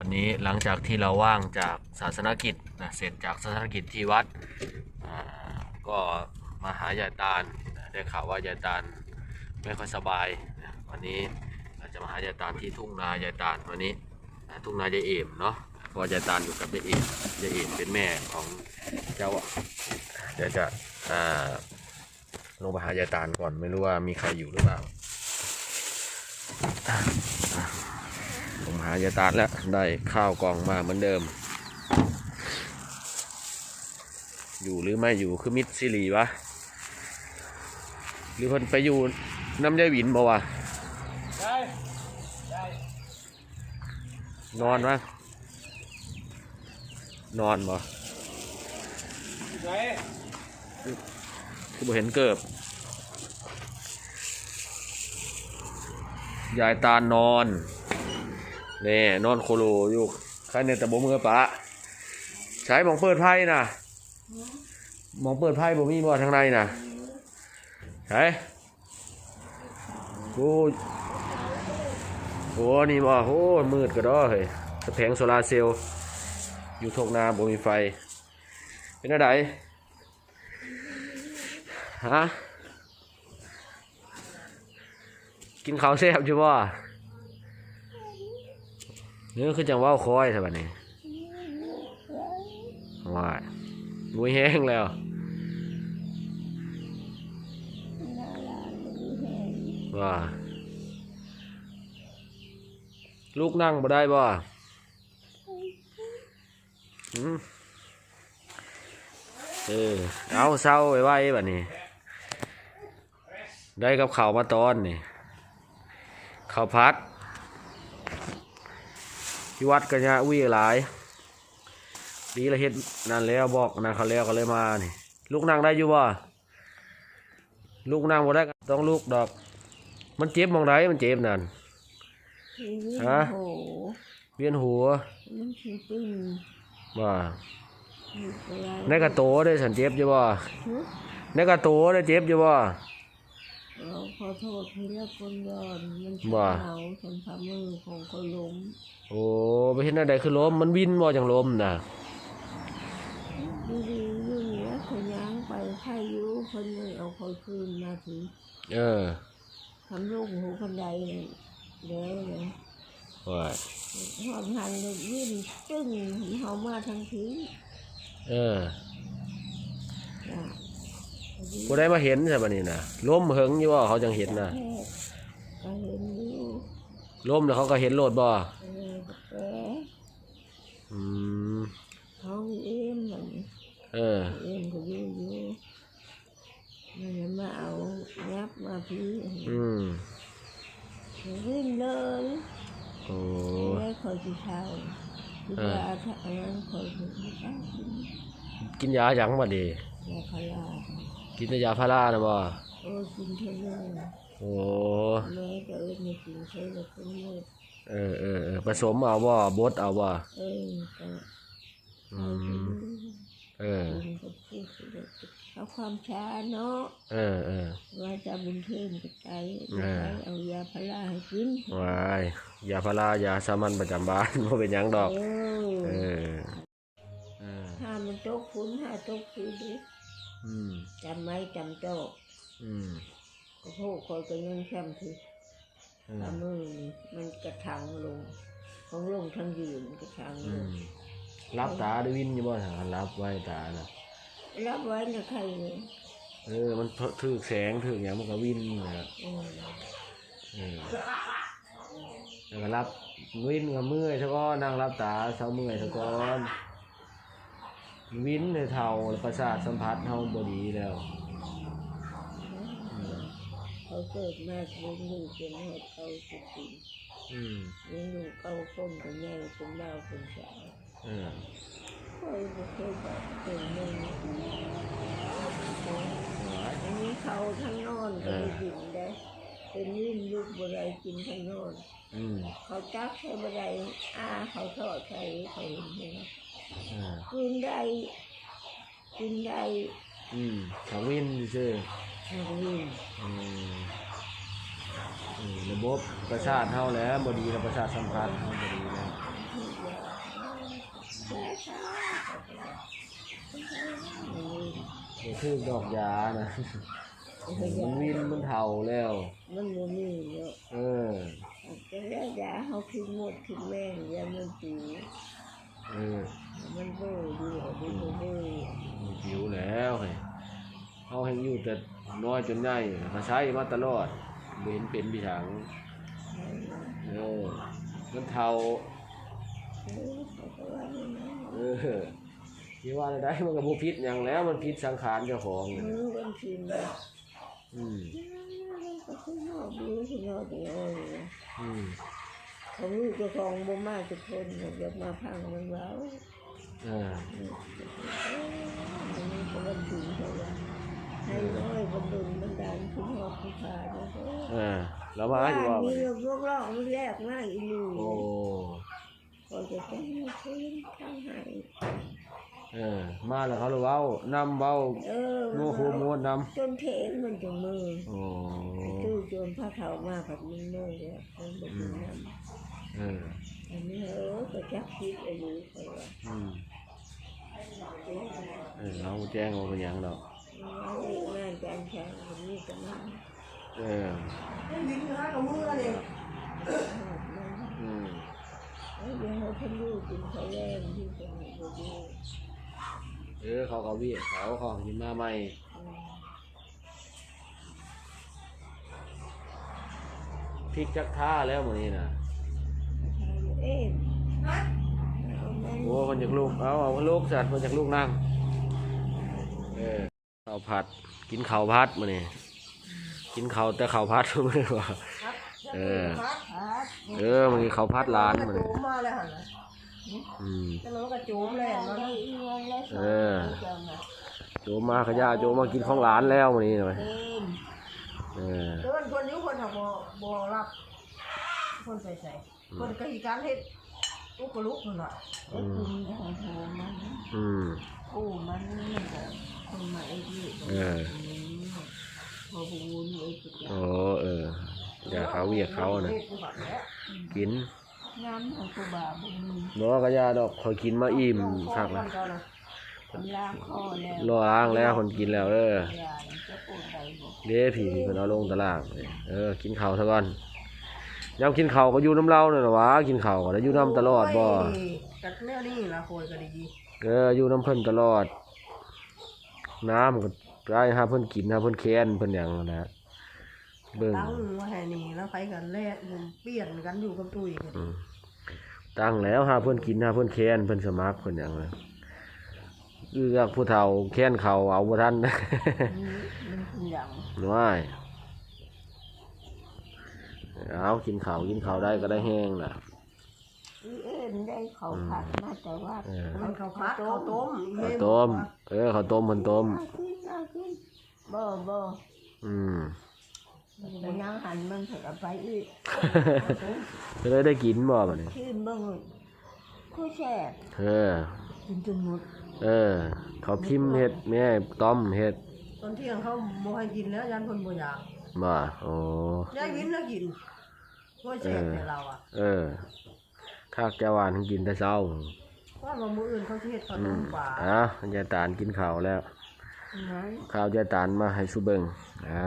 วันนี้หลังจากที่เราว่างจากศาสนกิจนะเสร็จจากศาสนกิจที่วัดก็มาหายายตาลนได้ข่าวว่ายายตาลไม่ค่อยสบายนะวันนี้เราจะมาหายายตาลที่ทุ่งนายายตาลวันนี้นะทุ่งนายายเอมเนาะเพราะยายตาลอยู่กับยายเอมยายเอมเป็นแม่ของเจ้าเดี๋ยวจะลงไปหายายตาลก่อนไม่รู้ว่ามีใครอยู่หรือเปล่า หายาตาแล้ว ได้ข้าวกล่องมาเหมือนเดิม อยู่หรือไม่อยู่คือมิดซิลีวะ หรือเพิ่นไปอยู่น้ำยายหวินบ่วะนอนวะนอนบ่คือบ่เห็นเกิบยายตานอน แน่นอนโคโลอยู่ใครเนี่ยแต่บ่มือปะใช้มองเปิดไพ่น่ะมองเปิดไพ่บ่มีบ่ทางในน่ะใช่โอ้โอ้นี่บ่โอ้ยมืดก็ดอเฮ้ยแผงโซลาเซลล์อยู่ทกนาบ่มีไฟ เป็นอะไรฮะกินข้าวแซ่บอยู่บ่ เนื้อคือจังว่าคอยใช่ปะนี่ว้ายมุยแห้งแล้วว่าลูกนั่งบ่ได้บ่เออเอาเศร้าไว้ไว้บัดนี้ ได้กับเข่ามาตอนนี่เข้าพัด ที่วัดกันยะวิ่งหลายดีละเฮ็ดนั่นแล้วบอกนั่นเขาแล้วก็เลยมานี่ลูกนั่งได้อยู่บ่ลูกนั่งบ่ได้ก็ต้องลูกดอก มันเจ็บหมองไรมันเจ็บนั่นฮะโอ้โหเวียนหัวมันคือตึ้งว่าอยู่อะไรในกระโตได้สันเจ็บอยู่บ่ฮึในกระโตได้เจ็บอยู่บ่ เราขอโทษที่แล้วคนย้อนมันว่าเขาฉันทำมือของคนล้มโอ้ไปเห็นอะไรคือล้มมันวินบ่จังล้มน่ะดีดีๆอยู่เนี้ยคนย้างไปใครอยู่คนหนึ่งเอาคนคืนมาถึงเออทำลูกหูคนใดแล้วเลยว่าหอมหันเลยวิ่งตึ้งเขามาทางทีเออ จ้ะ บ่ได้มาเห็นใช่ป่ะนี่น่ะล้มเหิงอยู่บ่เขาจังเห็นน่ะแพทย์ก็เห็นอยู่ล้มแล้วเขาก็เห็นโลดบ่เออแผลอืมเขาเอ็มมันเออ เอ็มก็อยู่อยู่มันจะมาเอายับมาพี่อืมวิ่งเลยโอ้แล้วคอยจะเช่าคิดว่าถ้าอันนั้นคอยจะไม่กล้ากินกินยาหยังบ่ดียาพารา กินแต่ยาพาราน่ะบ่โอ้กินเท่านั้นโอ้แม่ก็เอิ้นไม่กินใช่เลยคนเมื่อเออเออเออผสมเอาบ่บดเอาบ่เออก็อืมเออกินก็พูดเลยเอาความช้าเนาะเออเออว่าจะบุญเทิมกับใจเออไปเอายาพาราให้กินวายยาพารายาสามัญประจำบ้านบ่เป็นหยังดอก เอเอออเออถ้ามันตกฝนถ้าตกฝนดิ อืม จำไม่จำโตะอืมก็พูดคอยก็ยังแช่มถือเออทำมือนี่มันกระทังลง ของลงทั้งยืนกระทังลอืงมรับตาด้วยวินอยู่บ่ถ้ารับไว้ตาน่ะ รับไว้นะใครเนี่ยเออ มันถือแสงถือหยังมันก็วินนะเออเออแล้วก็รับวินกับเมื่อยซะก่อนนั่งรับตาเช้าเมื่อยซะก่อน วินในเท่าประสาทสัมผัสเฮาบ่ดีแล้วอืมเขาเกิดมาเป็นลูกเป็นให้เขาสุดจริงอืมเลี้ยงลูกเขาคนกับแม่เป็นดาวเป็นสาวเออเคยบ่เคยบอกเป็นแม่อันนี้เขาทั้งนอนก็ได้กินได้เป็นวิ่งลูกบไรกินทั้งนอนอืมเขาจักใช้บไรอาเขาทอดใช้เขาเห็นไหมเอ่าคืนได้คืนได้อืมสังวิยนซื่อทางวิญอืมระบบประสาทเฮาแล้วบ่ดีระบวประสาทสัมผัสเฮาบ่ดีแล้วบ่ถูกดอกยานะมันวินมันเฒ่าแล้ว มันบ่มีเยอะเออ แต่ยาเขาคือหมดคือแม่งยามันปี เออมันเบื่อดีกว่าดีบ่เบื่อมันผิวแล้วเฮ้ยเขาให้อยู่แต่น้อยจนใหญ่ก็ใช้มาตลอดเห็นเป็นพี่ถังเออมันเฒ่าเออเขาก็ว่าอย่างนั้นเออที่ว่าได้มันก็บ่ผิดหยังแล้วมันผิดสังขารเจ้าของนี่มือกันชิมนะอืมอืม เขาลูกเจ้าของบ่มาทุกคนเขาจะมาพังมันแล้วเออมันนี่ก็วันถึงเขาว่าให้ร้อยบรรดุลบรรดาลคุณหอบคุณพาเนี่ยเขาเออแล้วมาอยู่ว่ามีบัดนี้พวกเรามันแรกมากอีหนูโอ้ก็จะต้องมาคืนข้างให้ เออ มาแล้วเขาเลยเว้านำเว้าเออโน้โหมวนนำจนเทนมันจังมือโอ้ตู้โจรผ้าขาวมาผัดมันมือเลยมันบอกนำเอออันนี้เออก็จักคิดอายุเขาว่าอืมเออเราแจ้งว่าเป็นหยังดอกเอาเรื่องงานการแข่งมันนี่ก็มาเออยิงหากับมือเลยอืม เอ้ยเดี๋ยวเขาพันลูกกินข้าวแรงที่ตรงนี้ก็ดีเออเขาก็เวียกเขาเขาหินมาใหม่อืมพริกจักท่าแล้วมื้อนี้น่ะเอ๊ะเอาแม่งโอ้เพิ่นจากลูกเอาเอาลูกสัตว์เพิ่นจากลูกนั่งเออข้าวผัดกินข้าวผัดมื้อนี้กินข้าวแต่ข้าวผัดมื้อนี้ว่าเออครับเออมื้อนี้ข้าวผัดร้านกระมื้อโจนี้ มมาเลยหันนะอืมจะน้องกระโจมเลยหันเอานะได้อีกวันละสองเออเจ้าน่ะโจมมาขยะโจมมากินของร้านแล้วมื้อนี้น่ะเอ็มเออ เดินคนอยุคนทำบ่บ่รับ คนใส่ใส่คนกหิการเฮ็ดอุกลุกนั่นน่ะไอ้คุณของโทมันอืมโอ้มันมันก็คนมาไอ้ที่เออ พอพูนไอ้สุดยอโอ้ดเออ อย่าเขาเวียกเขานะฮ็ดอยู่บัดแล้วกิน งานของครูบาบุญมีบ่ก็ยาดอกคอยกินมาอิ่มคักแล้แล้ววคนล้างคอแล้วรออ้างแล้วคนกินแล้วเออยายจะปวดใดบอกเด้ผีเพิ่นเอาลงตารางเออ กินข้าวซะก่อนยามกินข้าวก็อยู่น้ำเล่านั่นน่ะหวะกินข้าวก็ได้อยู่น้ำตลอดบ่โยกัดแนวนี้ล่ะโคยก็ดีเอออยู่น้ำเพิ่นตลอด น้ำก็ได้หาเพิ่นกินหาเพิ่นแค้นเพิ่นหยังนะ เบิ่งตั้งไว่าให้นี่แล้วไปกันแลกผมเปลี่ยนกันอยู่กับตุ้ยกันอืมตั้งแล้วหาเพิ่นกินหาเพิ่นแค้นเพิ่นสมัครเพิ่นหยังนะเอือกผู้เฒ่าแค้นเขาเอาบ่ทันนี่มันเป็นอย่างน้อยเอากินข้าวกินข้าวได้ก็ได้แห้งน่ะอีเอ็นได้เขาผัดมาแต่ว่าเออมันข้าวผัดข้าวต้มอีข้าวเมต้ม เออข้าวต้มเพิ่นต้มเอาขึ้นเอาขึ้นบ่บ่อืม แต่ยังหันมันถึงเอาไปอีกจะได้ได้กินบ่บัดนี้ขึ้นเบิ่งคู่แช่บเออกินจนหมดเออเขาพิมพ์เฮ็ดแม่ต้มเฮ็ดตอนเที่ยงเขาบ่ให้กินแล้วยันคนบ่อยากบ่โอ้ยายวินแล้วกินก็แซ่บแต่เราอะเออข้าวแกวหวานกินแต่เช้าว่าว่ามื้ออื่นเขาสิเฮ็ดข้าวอืต้มมปลาอะยายตาลกินข้าวนแล้วนั้นข้าวยายตาลมาให้สุเบิงอะ